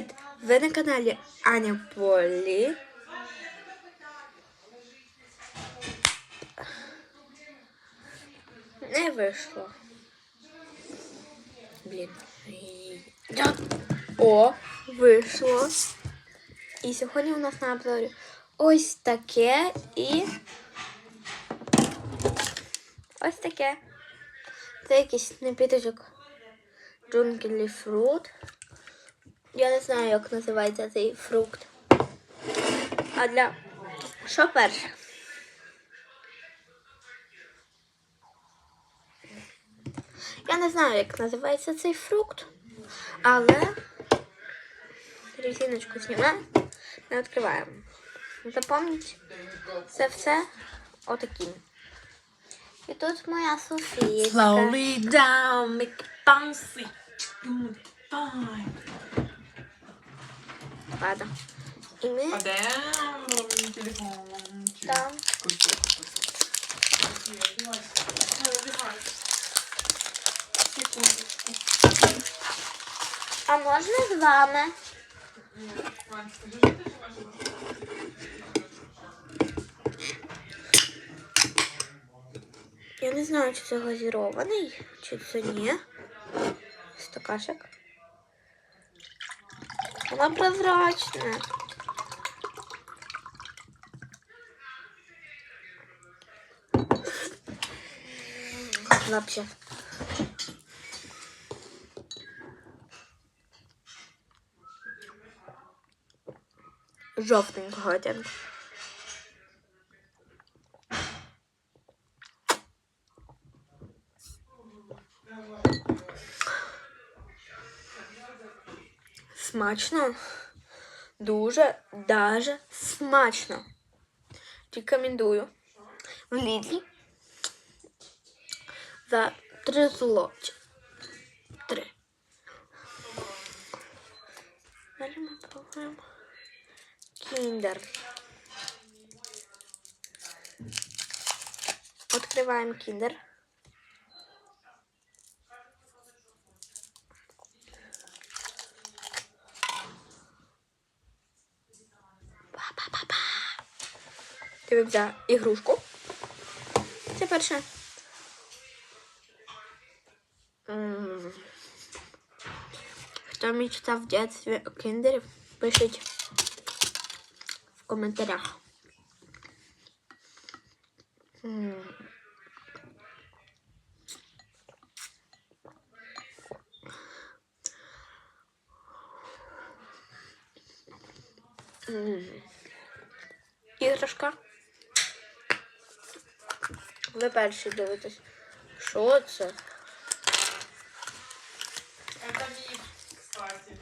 Привіт! Ви на каналі Аня Полі. Не вийшло. Блін. О, вийшло. І сьогодні у нас на обзорі ось таке і ось таке. Це якийсь напіточок джунглі фрут. Я не знаю, як називається цей фрукт. А для що перше? Я не знаю, як називається цей фрукт, але резиночку знімаємо, не відкриваємо. Запомніть, це все отаким. І тут моя Софійка. Slowly down, make it bouncy. Ладно. І ми А мій телефон? Секундочку. А можна з вами? Я не знаю, чи це газірований, чи це ні. Стакашик. Вона прозрачная. Вообще. Жовтенького оттенку. Смачно. Дуже даже смачно. Рекомендую. В Лідлі за 3 злоті. 3. Далі ми пробуємо кіндер. Откриваємо кіндер. Дивимося ігрушку. Це перше. Хто мечтав в дитинстві о кіндерів, пишіть в коментарях. М. Ви перші дивитесь. Що це? Это миф, кстати.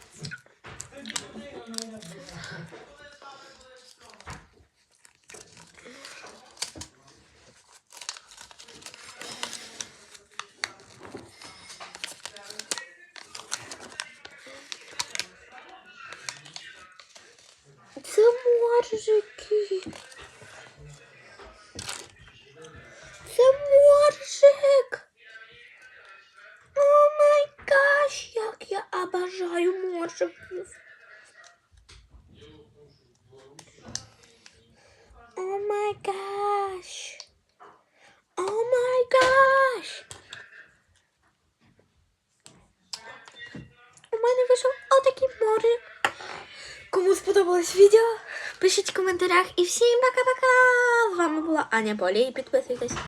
Це моржики. обожаю моржиків. О май гаш. О май гаш. У мене вийшов отакий моржик. Кому сподобалось відео, пишіть в коментарях. І всім пока-пока! З вами була Аня Полі і підписуйтесь.